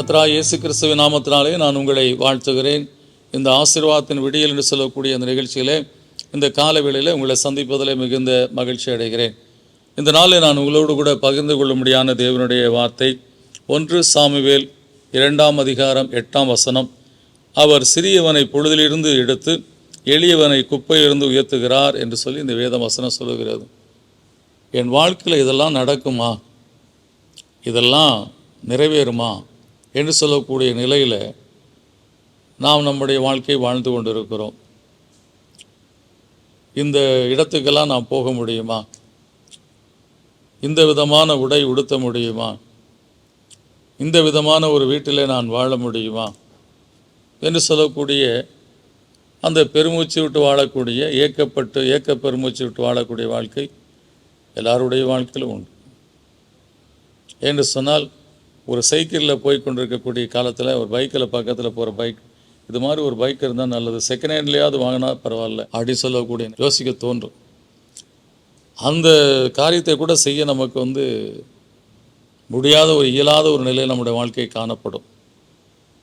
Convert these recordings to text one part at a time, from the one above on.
கத்ரா இயேசு கிறிஸ்துவின் நாமத்தினாலே நான் உங்களை வாழ்த்துகிறேன். இந்த ஆசீர்வாதத்தின் விடியல் என்று சொல்லக்கூடிய அந்த நிகழ்ச்சியிலே இந்த கால வேளையில் உங்களை சந்திப்பதிலே மிகுந்த மகிழ்ச்சி அடைகிறேன். இந்த நாளில் நான் உங்களோடு கூட பகிர்ந்து கொள்ளும்படியான தேவனுடைய வார்த்தை ஒன்று சாமுவேல் இரண்டாம் அதிகாரம் எட்டாம் வசனம். அவர் சிறியவனை பொழுதிலிருந்து எடுத்து எளியவனை குப்பையிலிருந்து உயர்த்துகிறார் என்று சொல்லி இந்த வேத வசனம் சொல்லுகிறது. என் வாழ்க்கையில் இதெல்லாம் நடக்குமா? இதெல்லாம் நிறைவேறுமா? என்று சொல்லக்கூடிய நிலையில் நாம் நம்முடைய வாழ்க்கை வாழ்ந்து கொண்டிருக்கிறோம். இந்த இடத்துக்கெல்லாம் நாம் போக முடியுமா? இந்த விதமான உடை உடுத்த முடியுமா? இந்த விதமான ஒரு வீட்டிலே நான் வாழ முடியுமா? என்று சொல்லக்கூடிய அந்த பெருமூச்சு விட்டு வாழக்கூடிய ஏக்கப்பட்டு ஏக்க பெருமூச்சு விட்டு வாழக்கூடிய வாழ்க்கை எல்லாருடைய வாழ்க்கையிலும் உண்டு. என்று சொன்னால் ஒரு சைக்கிளில் போய் கொண்டிருக்கக்கூடிய காலத்தில் ஒரு பைக்கில் பக்கத்தில் போகிற பைக் இது மாதிரி ஒரு பைக் இருந்தால் நல்லது. செகண்ட் ஹேண்ட்லேயாவது வாங்கினா பரவாயில்ல. அப்படி சொல்லக்கூடிய யோசிக்க தோன்றும். அந்த காரியத்தை கூட செய்ய நமக்கு வந்து முடியாத ஒரு இயலாத ஒரு நிலையில் நம்முடைய வாழ்க்கை காணப்படும்.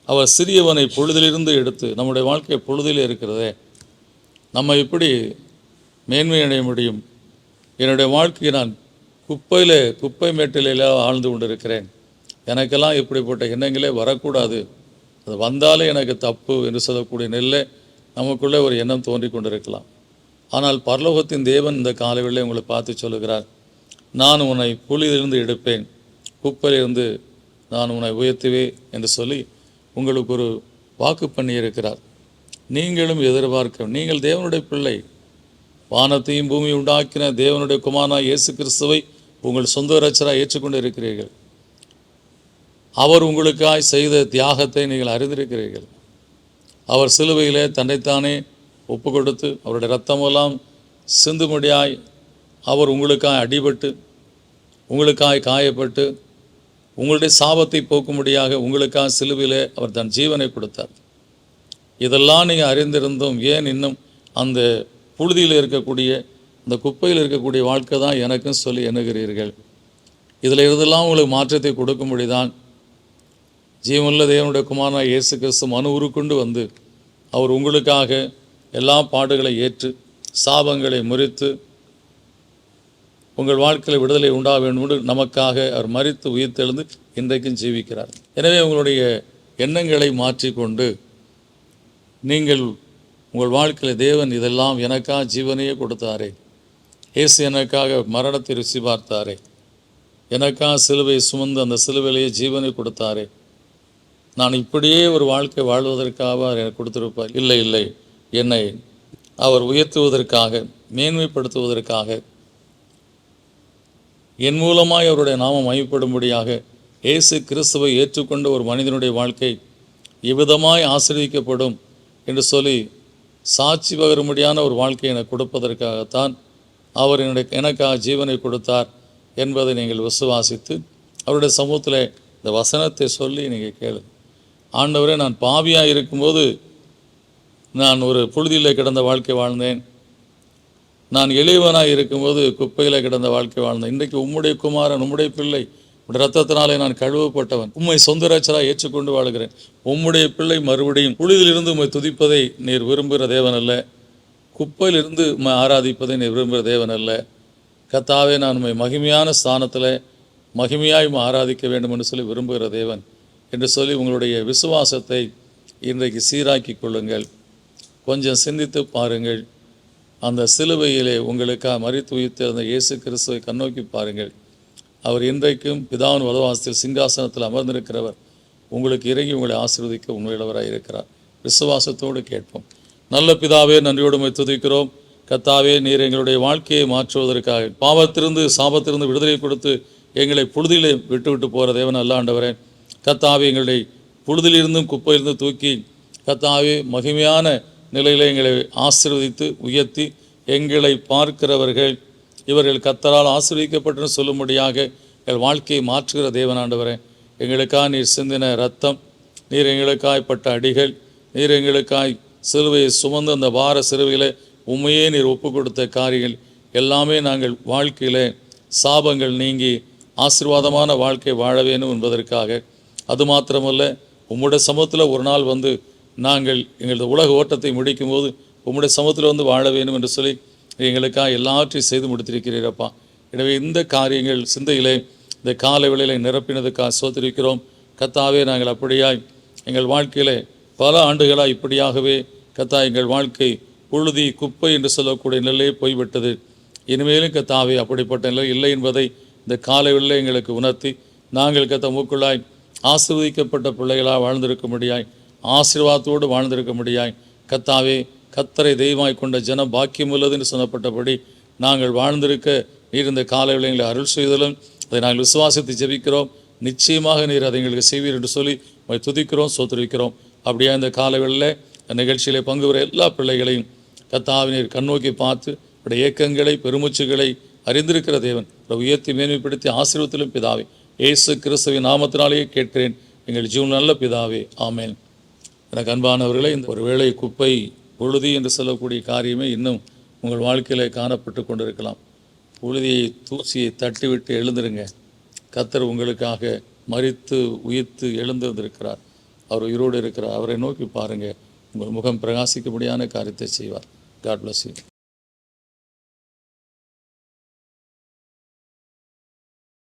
அவர் சிறியவனை பொழுதிலிருந்து எடுத்து நம்முடைய வாழ்க்கை பொழுதிலே இருக்கிறதே நம்ம எப்படி மேன்மை அடைய முடியும்? என்னுடைய வாழ்க்கையை நான் குப்பையில் குப்பை மேட்டிலே ஆழ்ந்து கொண்டிருக்கிறேன். எனக்கெல்லாம் இப்படிப்பட்ட எண்ணங்களே வரக்கூடாது. அது வந்தாலே எனக்கு தப்பு என்று சொல்லக்கூடிய நெல்லை நமக்குள்ளே ஒரு எண்ணம் தோன்றி கொண்டிருக்கலாம். ஆனால் பரலோகத்தின் தேவன் இந்த காலவெளியில் உங்களை பார்த்து சொல்லுகிறார். நான் உன்னை புலியிலிருந்து எடுப்பேன். குப்பையிலிருந்து நான் உன்னை உயர்த்துவே என்று சொல்லி உங்களுக்கு ஒரு வாக்கு பண்ணியிருக்கிறார் நீங்களும் எதிர்பார்க்க நீங்கள் தேவனுடைய பிள்ளை. வானத்தையும் பூமியை உண்டாக்கின தேவனுடைய குமாரா இயேசு கிறிஸ்துவை உங்கள் சொந்த ரச்சராக ஏற்றுக்கொண்டு இருக்கிறீர்கள் அவர் உங்களுக்காய் செய்த தியாகத்தை நீங்கள் அறிந்திருக்கிறீர்கள். அவர் சிலுவையிலே தன்னைத்தானே ஒப்பு கொடுத்து அவருடைய ரத்தமெல்லாம் சிந்துமடியாய் அவர் உங்களுக்காய் அடிபட்டு உங்களுக்காய் காயப்பட்டு உங்களுடைய சாபத்தை போக்கும்படியாக உங்களுக்காக சிலுவையிலே அவர் தன் ஜீவனை கொடுத்தார். இதெல்லாம் நீங்கள் அறிந்திருந்தும் ஏன் இன்னும் அந்த புழுதியில் இருக்கக்கூடிய அந்த குப்பையில் இருக்கக்கூடிய வாழ்க்கை தான் எனக்கும் சொல்லி எண்ணுகிறீர்கள். இதில் இருந்தெல்லாம் உங்களுக்கு மாற்றத்தை கொடுக்கும்படி தான் ஜீவனுள்ள தேவனுடைய குமாரனாக இயேசு கிறிஸ்து மனு உருக்கொண்டு வந்து அவர் உங்களுக்காக எல்லா பாடுகளை ஏற்று சாபங்களை முறித்து உங்கள் வாழ்க்கையில் விடுதலை உண்டாக வேண்டும் என்று நமக்காக அவர் மறித்து உயிர்த்தெழுந்து இன்றைக்கும் ஜீவிக்கிறார். எனவே உங்களுடைய எண்ணங்களை மாற்றிக்கொண்டு நீங்கள் உங்கள் வாழ்க்கையில் தேவன் இதெல்லாம் எனக்காக ஜீவனையே கொடுத்தாரே. இயேசு எனக்காக மரணத்தை ருசி பார்த்தாரே. எனக்காக சிலுவை சுமந்து அந்த சிலுவையிலேயே ஜீவனை கொடுத்தாரே. நான் இப்படியே ஒரு வாழ்க்கை வாழ்வதற்காக அவர் எனக்கு கொடுத்திருப்பார். இல்லை இல்லை. என்னை அவர் உயர்த்துவதற்காக மேன்மைப்படுத்துவதற்காக என் மூலமாய் அவருடைய நாமம் மையப்படும்படியாக இயேசு கிறிஸ்துவை ஏற்றுக்கொண்ட ஒரு மனிதனுடைய வாழ்க்கை இவ்விதமாய் ஆசிரியக்கப்படும் என்று சொல்லி சாட்சி பகரும்படியான ஒரு வாழ்க்கையை எனக்கு கொடுப்பதற்காகத்தான் அவர் என்னுடைய எனக்காக ஜீவனை கொடுத்தார் என்பதை நீங்கள் விசுவாசித்து அவருடைய சமூகத்தில் இந்த வசனத்தை சொல்லி நீங்கள் கேளு ஆண்டவரே நான் பாவியாக இருக்கும்போது நான் ஒரு புழுதியில் கிடந்த வாழ்க்கை வாழ்ந்தேன். நான் எளியவனாக இருக்கும்போது குப்பையில் கிடந்த வாழ்க்கை வாழ்ந்தேன். இன்றைக்கு உம்முடைய குமாரன் உம்முடைய பிள்ளை உடைய ரத்தத்தினாலே நான் கழுவப்பட்டவன். உம்மை சொந்த ரச்சராக ஏற்றுக்கொண்டு வாழுகிறேன். உம்முடைய பிள்ளை மறுபடியும் புழுதிலிருந்து உம்மை துதிப்பதை நீர் விரும்புகிற தேவன் அல்ல. குப்பையிலிருந்து உம்மை ஆராதிப்பதை நீர் விரும்புகிற தேவன் அல்ல. கத்தாவே நான் உண்மை மகிமையான ஸ்தானத்தில் மகிமையாய் ஆராதிக்க வேண்டும் என்று சொல்லி விரும்புகிற தேவன். என்று சொல்லி உங்களுடைய விசுவாசத்தை இன்றைக்கு சீராக்கி கொள்ளுங்கள். கொஞ்சம் சிந்தித்து பாருங்கள். அந்த சிலுவையிலே உங்களுக்காக மறித்து உயிர்த்திருந்த இயேசு கிறிஸ்துவை கண்ணோக்கி பாருங்கள். அவர் இன்றைக்கும் பிதாவின் வலவாசத்தில் சிங்காசனத்தில் அமர்ந்திருக்கிறவர். உங்களுக்கு இறங்கி உங்களை ஆசீர்வதிக்க உண்மையுள்ளவராக இருக்கிறார். விசுவாசத்தோடு கேட்போம். நல்ல பிதாவே நன்றியோடு துதிக்கிறோம். கத்தாவே நீர் எங்களுடைய வாழ்க்கையை மாற்றுவதற்காக. பாவத்திலிருந்து சாபத்திலிருந்து விடுதலை கொடுத்து எங்களை புழுதியிலே விட்டுவிட்டு போகிற தேவன் அல்ல கத்தாவே எங்களுடைய புழுதிலிருந்தும் குப்பையிலிருந்து தூக்கி கத்தாவே மகிமையான நிலையில் எங்களை ஆசிர்வதித்து உயர்த்தி எங்களை பார்க்கிறவர்கள் இவர்கள் கத்தரால் ஆசீர்வதிக்கப்பட்டு சொல்லும்படியாக எங்கள் வாழ்க்கையை மாற்றுகிற தேவனாண்டவரே எங்களுக்காக நீர் சிந்தின ரத்தம் நீர் எங்களுக்காய் பட்ட அடிகள் நீர் எங்களுக்காய் சிறுவையை சுமந்து அந்த வார சிறுவையில் உண்மையே நீர் ஒப்பு கொடுத்த காரியங்கள் எல்லாமே நாங்கள் வாழ்க்கையில் சாபங்கள் நீங்கி ஆசீர்வாதமான வாழ்க்கை வாழ வேணும் என்பதற்காக அது மாத்திரமல்ல உம்முடைய சமூகத்தில் ஒரு நாள் வந்து நாங்கள் எங்களது உலக ஓட்டத்தை முடிக்கும் போது உம்முடைய சமூகத்தில் வந்து வாழ வேண்டும் என்று சொல்லி எங்களுக்காக எல்லாற்றையும் செய்து முடித்திருக்கிறீரப்பா. எனவே இந்த காரியங்கள் சிந்தையிலே இந்த கால வேளையில் நிரப்பினதுக்காக சோதரிக்கிறோம். கத்தாவே நாங்கள் அப்படியாய் எங்கள் வாழ்க்கையில் பல ஆண்டுகளாக இப்படியாகவே கத்தா எங்கள் வாழ்க்கை புழுதி குப்பை என்று சொல்லக்கூடிய நிலையே போய்விட்டது. இனிமேலும் கத்தாவே அப்படிப்பட்ட நிலை இல்லை என்பதை இந்த காலையில் எங்களுக்கு உணர்த்தி நாங்கள் கத்த மூக்குள்ளாய் ஆசிர்வதிக்கப்பட்ட பிள்ளைகளாக வாழ்ந்திருக்க முடியாய். ஆசீர்வாதத்தோடு வாழ்ந்திருக்க முடியாய். கத்தாவே கத்தரை தெய்வமாய் கொண்ட ஜன பாக்கியம் உள்ளது என்று சொல்லப்பட்டபடி நாங்கள் வாழ்ந்திருக்க நீர் இந்த கால விளையங்களை அருள் செய்தலும் அதை நாங்கள் விசுவாசித்து ஜெபிக்கிறோம். நிச்சயமாக நீர் அதை எங்களுக்கு செய்வீர் என்று சொல்லி உங்களை துதிக்கிறோம் சோதரிக்கிறோம் அப்படியே இந்த காலவெளியில் இந்த நிகழ்ச்சியிலே பங்கு பெற எல்லா பிள்ளைகளையும் கத்தாவினர் கண்ணோக்கி பார்த்து இவருடைய ஏக்கங்களை பெருமூச்சுகளை அறிந்திருக்கிற தேவன். உயர்த்தி மேன்மைப்படுத்தி ஆசீர்வத்திலும் பிதாவே. இயேசு கிறிஸ்துவின் நாமத்தினாலேயே கேட்கிறேன். எங்கள் ஜீவன் நல்ல பிதாவே ஆமேன். எனக்கு அன்பானவர்களே இந்த ஒரு வேளை குப்பை புழுதி என்று சொல்லக்கூடிய காரியமே இன்னும் உங்கள் வாழ்க்கையிலே காணப்பட்டு கொண்டிருக்கலாம். புழுதியை தூசியை தட்டிவிட்டு எழுந்திருங்க. கத்தர் உங்களுக்காக மறித்து உயிர்த்து எழுந்திருந்திருக்கிறார். அவர் உயிரோடு இருக்கிறார். அவரை நோக்கி பாருங்கள் உங்கள் முகம் பிரகாசிக்கும்படியான காரியத்தை செய்வார். God bless you